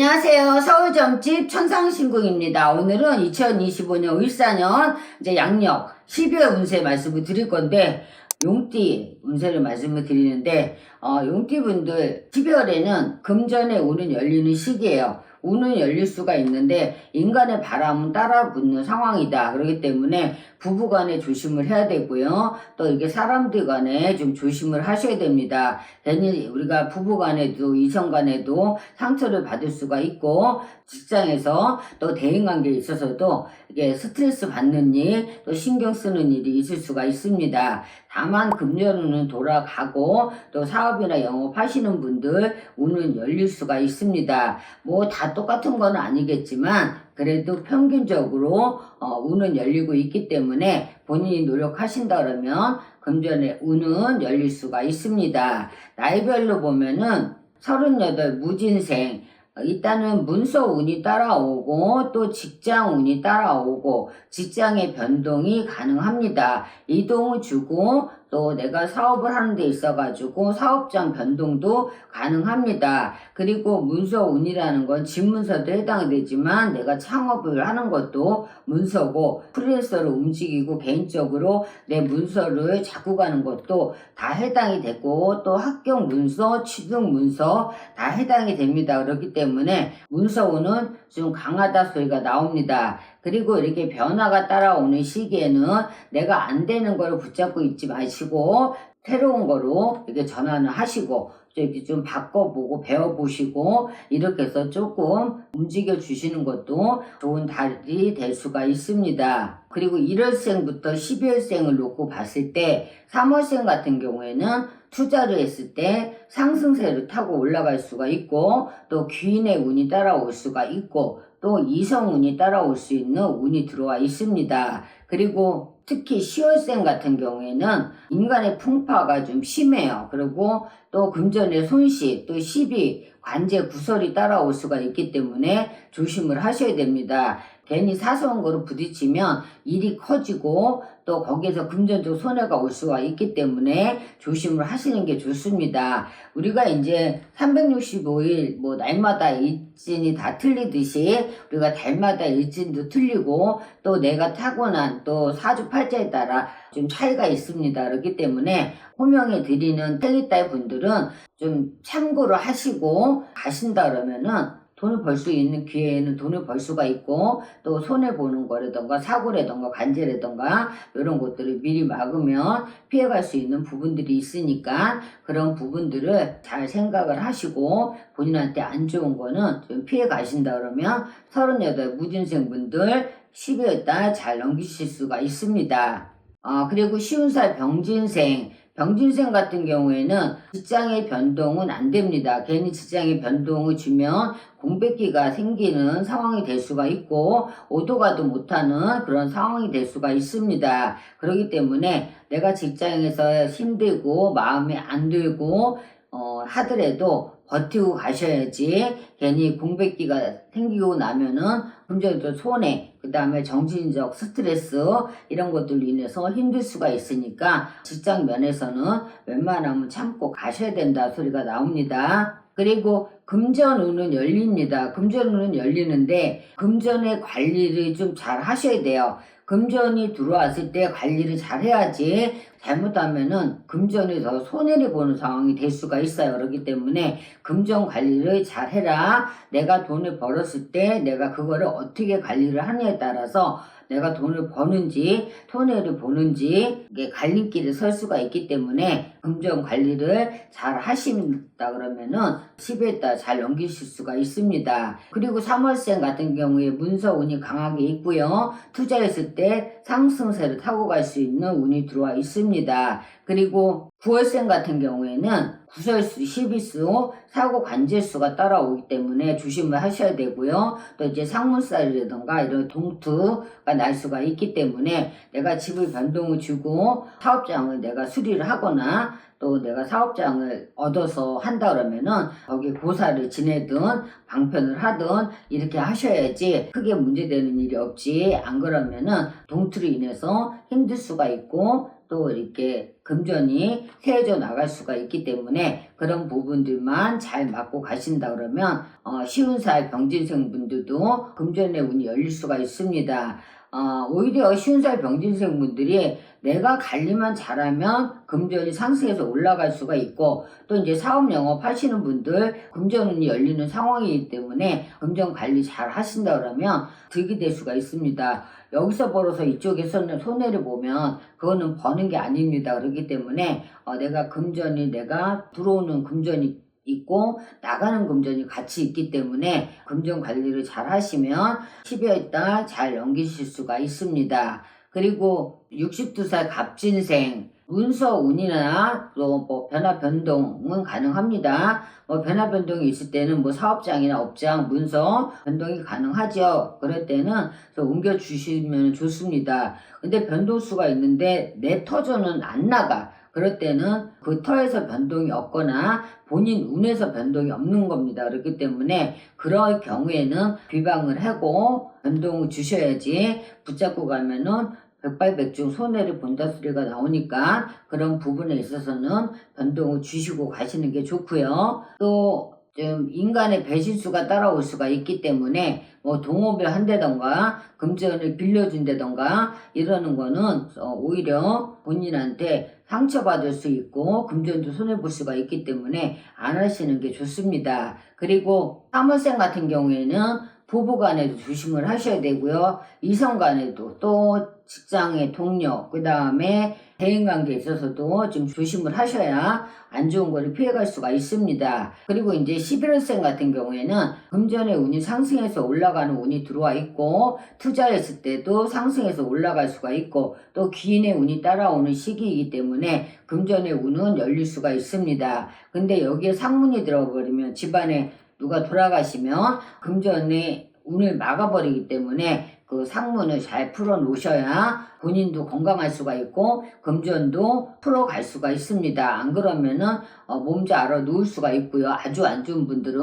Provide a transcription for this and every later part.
안녕하세요. 서울 점집 천상신궁입니다. 오늘은 2025년 을사년 이제 양력 12월 운세 말씀을 드릴 건데 용띠 운세를 말씀을 드리는데 어, 용띠 분들 12월에는 금전의 운은 열리는 시기예요. 운은 열릴 수가 있는데 인간의 바람은 따라 붙는 상황이다. 그렇기 때문에 부부 간에 조심을 해야 되고요. 또 이게 사람들 간에 좀 조심을 하셔야 됩니다. 괜히 우리가 부부 간에도 이성 간에도 상처를 받을 수가 있고 직장에서 또 대인 관계에 있어서도 이게 스트레스 받는 일, 또 신경 쓰는 일이 있을 수가 있습니다. 다만 금년은 돌아가고 또 사업이나 영업하시는 분들 운은 열릴 수가 있습니다. 뭐다 똑같은 건 아니겠지만 그래도 평균적으로 어, 운은 열리고 있기 때문에 본인이 노력하신다 그러면 금전의 운은 열릴 수가 있습니다. 나이별로 보면은 38 무진생 어, 일단은 문서 운이 따라오고 또 직장 운이 따라오고 직장의 변동이 가능합니다. 이동을 주고 또 내가 사업을 하는 데 있어가지고 사업장 변동도 가능합니다. 그리고 문서 운이라는 건 집문서도 해당이 되지만 내가 창업을 하는 것도 문서고 프리랜서로 움직이고 개인적으로 내 문서를 잡고 가는 것도 다 해당이 되고 또 합격 문서, 취득 문서 다 해당이 됩니다. 그렇기 때문에 문서운은 좀 강하다 소리가 나옵니다. 그리고 이렇게 변화가 따라오는 시기에는 내가 안 되는 거를 붙잡고 있지 마시고 새로운 거로 이렇게 전환을 하시고 이렇게 좀 바꿔보고 배워보시고 이렇게 해서 조금 움직여 주시는 것도 좋은 달이 될 수가 있습니다. 그리고 1월생부터 12월생을 놓고 봤을 때 3월생 같은 경우에는 투자를 했을 때 상승세를 타고 올라갈 수가 있고 또 귀인의 운이 따라올 수가 있고 또 이성운이 따라올 수 있는 운이 들어와 있습니다. 그리고 특히 10월생 같은 경우에는 인간의 풍파가 좀 심해요. 그리고 또 금전의 손실, 또 시비, 관제 구설이 따라올 수가 있기 때문에 조심을 하셔야 됩니다. 괜히 사소한 거로 부딪히면 일이 커지고 또 거기에서 금전적 손해가 올 수가 있기 때문에 조심을 하시는 게 좋습니다. 우리가 이제 365일 뭐 날마다 일진이 다 틀리듯이 우리가 달마다 일진도 틀리고 또 내가 타고난 또 사주팔자에 따라 좀 차이가 있습니다. 그렇기 때문에 호명해 드리는 텔리딸 분들은 좀 참고를 하시고 가신다 그러면은 돈을 벌 수 있는 기회에는 돈을 벌 수가 있고 또 손해 보는 거라던가 사고라던가 관제라던가 이런 것들을 미리 막으면 피해갈 수 있는 부분들이 있으니까 그런 부분들을 잘 생각을 하시고 본인한테 안 좋은 거는 좀 피해 가신다 그러면 38 무진생 분들 12월 달 잘 넘기실 수가 있습니다. 아, 그리고 쉬운 살 병진생 병진생 같은 경우에는 직장의 변동은 안 됩니다. 괜히 직장의 변동을 주면 공백기가 생기는 상황이 될 수가 있고 오도 가도 못하는 그런 상황이 될 수가 있습니다. 그렇기 때문에 내가 직장에서 힘들고 마음에 안 들고 어, 하더라도 버티고 가셔야지 괜히 공백기가 생기고 나면은 금전적 손해 그 다음에 정신적 스트레스 이런 것들로 인해서 힘들 수가 있으니까 직장 면에서는 웬만하면 참고 가셔야 된다 소리가 나옵니다. 그리고 금전운은 열립니다. 금전운은 열리는데 금전의 관리를 좀 잘 하셔야 돼요. 금전이 들어왔을 때 관리를 잘 해야지 잘못하면은 금전이 더 손해를 보는 상황이 될 수가 있어요. 그렇기 때문에 금전 관리를 잘 해라. 내가 돈을 벌었을 때 내가 그거를 어떻게 관리를 하느냐에 따라서 내가 돈을 버는지 손해를 보는지 이게 갈림길에 설 수가 있기 때문에 금전 관리를 잘 하신다 그러면은 10에 따라 잘 넘기실 수가 있습니다. 그리고 3월생 같은 경우에 문서 운이 강하게 있고요. 투자했을 때 상승세를 타고 갈 수 있는 운이 들어와 있습니다. 그리고 9월생 같은 경우에는 구설수, 시비수, 사고 관제수가 따라오기 때문에 조심을 하셔야 되고요. 또 이제 상문살이라던가 이런 동투가 날 수가 있기 때문에 내가 집을 변동을 주고 사업장을 내가 수리를 하거나 또 내가 사업장을 얻어서 한다 그러면은 거기 고사를 지내든 방편을 하든 이렇게 하셔야지 크게 문제되는 일이 없지 안 그러면은 동투로 인해서 힘들 수가 있고 또 이렇게 금전이 세워져 나갈 수가 있기 때문에 그런 부분들만 잘 맞고 가신다 그러면 어, 시운살 병진생 분들도 금전의 운이 열릴 수가 있습니다. 어, 오히려 시운살 병진생 분들이 내가 관리만 잘하면 금전이 상승해서 올라갈 수가 있고 또 이제 사업 영업 하시는 분들 금전운이 열리는 상황이기 때문에 금전 관리 잘 하신다 그러면 득이 될 수가 있습니다. 여기서 벌어서 이쪽에서는 손해를 보면 그거는 버는 게 아닙니다. 그렇기 때문에 어, 내가 금전이 내가 들어오는 금전이 있고 나가는 금전이 같이 있기 때문에 금전 관리를 잘 하시면 12월 달잘 넘기실 수가 있습니다. 그리고 62살 갑진생 문서 운이나 또뭐 변화 변동은 가능합니다. 뭐 변화 변동이 있을 때는 뭐 사업장이나 업장 문서 변동이 가능하죠. 그럴 때는 또 옮겨 주시면 좋습니다. 근데 변동수가 있는데 내 터전은 안 나가. 그럴 때는 그 터에서 변동이 없거나 본인 운에서 변동이 없는 겁니다. 그렇기 때문에 그럴 경우에는 비방을 하고 변동을 주셔야지 붙잡고 가면은 백발백중 손해를 본다 소리가 나오니까 그런 부분에 있어서는 변동을 주시고 가시는 게 좋고요. 또 좀 인간의 배신수가 따라올 수가 있기 때문에 뭐 동업을 한다던가 금전을 빌려준다던가 이러는 거는 어, 오히려 본인한테 상처받을 수 있고 금전도 손해볼 수가 있기 때문에 안 하시는 게 좋습니다. 그리고 사물생 같은 경우에는 부부 간에도 조심을 하셔야 되고요. 이성 간에도 또 직장의 동료, 그 다음에 대인관계에 있어서도 좀 조심을 하셔야 안 좋은 거를 피해갈 수가 있습니다. 그리고 이제 11월생 같은 경우에는 금전의 운이 상승해서 올라가는 운이 들어와 있고 투자했을 때도 상승해서 올라갈 수가 있고 또 귀인의 운이 따라오는 시기이기 때문에 금전의 운은 열릴 수가 있습니다. 근데 여기에 상문이 들어버리면 집안에 누가 돌아가시면 금전의 운을 막아버리기 때문에 그 상문을 잘 풀어 놓으셔야 본인도 건강할 수가 있고 금전도 풀어갈 수가 있습니다. 안 그러면은 어, 몸도 알아 누울 수가 있고요. 아주 안 좋은 분들은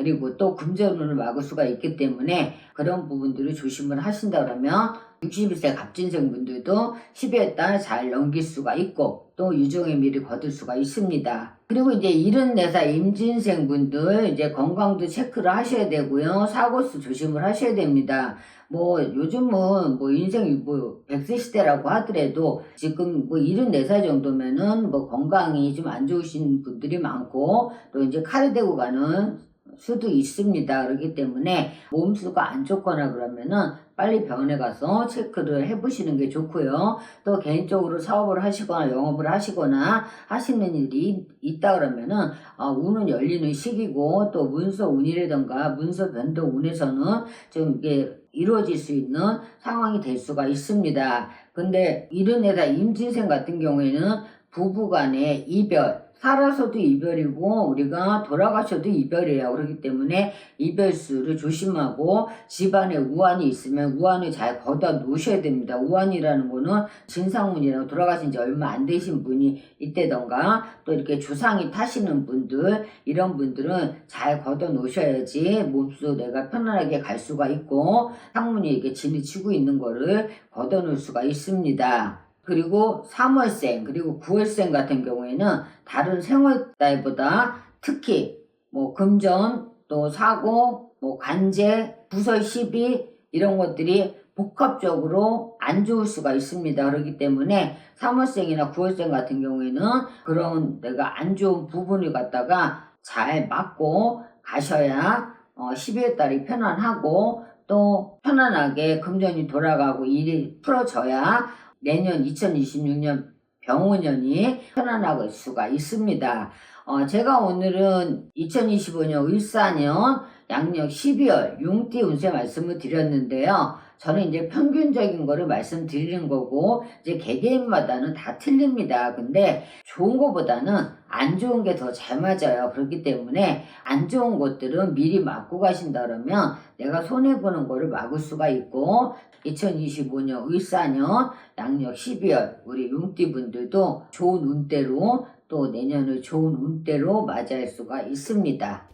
그리고 또 금전운을 막을 수가 있기 때문에 그런 부분들을 조심을 하신다 그러면 61세 갑진생 분들도 12월 달잘 넘길 수가 있고 또 유종의 미를 거둘 수가 있습니다. 그리고 이제 74살 임진생 분들 이제 건강도 체크를 하셔야 되고요. 사고수 조심을 하셔야 됩니다. 뭐 요즘은 뭐 인생이 뭐 100세 시대라고 하더라도 지금 뭐 74살 정도면은 뭐 건강이 좀 안 좋으신 분들이 많고 또 이제 칼을 대고 가는 수도 있습니다. 그렇기 때문에 몸수가 안 좋거나 그러면은 빨리 병원에 가서 체크를 해보시는 게 좋고요. 또 개인적으로 사업을 하시거나 영업을 하시거나 하시는 일이 있다 그러면은 어, 운은 열리는 시기고 또 문서 운이라던가 문서 변동 운에서는 좀 이게 이루어질 수 있는 상황이 될 수가 있습니다. 근데 이런 애다 임진생 같은 경우에는 부부 간의 이별, 살아서도 이별이고 우리가 돌아가셔도 이별이에요. 그렇기 때문에 이별수를 조심하고 집안에 우환이 있으면 우환을 잘 걷어 놓으셔야 됩니다. 우환이라는 거는 진상문이라고 돌아가신 지 얼마 안 되신 분이 있다던가 또 이렇게 조상이 타시는 분들 이런 분들은 잘 걷어 놓으셔야지 몸수 내가 편안하게 갈 수가 있고 상문이 이렇게 진을 치고 있는 거를 걷어 놓을 수가 있습니다. 그리고 3월생 그리고 9월생 같은 경우에는 다른 생월달보다 특히 뭐 금전 또 사고 뭐 관제 부설 시비 이런 것들이 복합적으로 안 좋을 수가 있습니다. 그렇기 때문에 3월생이나 9월생 같은 경우에는 그런 내가 안 좋은 부분을 갖다가 잘 막고 가셔야 어, 12월 달이 편안하고 또 편안하게 금전이 돌아가고 일이 풀어져야 내년 2026년 병원년이 편안할 수가 있습니다. 어, 제가 오늘은 2025년 을사년 양력 12월 용띠 운세 말씀을 드렸는데요. 저는 이제 평균적인 거를 말씀드리는 거고, 이제 개개인마다는 다 틀립니다. 근데 좋은 거보다는 안 좋은 게 더 잘 맞아요. 그렇기 때문에 안 좋은 것들은 미리 막고 가신다 그러면 내가 손해보는 거를 막을 수가 있고, 2025년 을사년 양력 12월 우리 용띠 분들도 좋은 운대로 또 내년을 좋은 운대로 맞이할 수가 있습니다.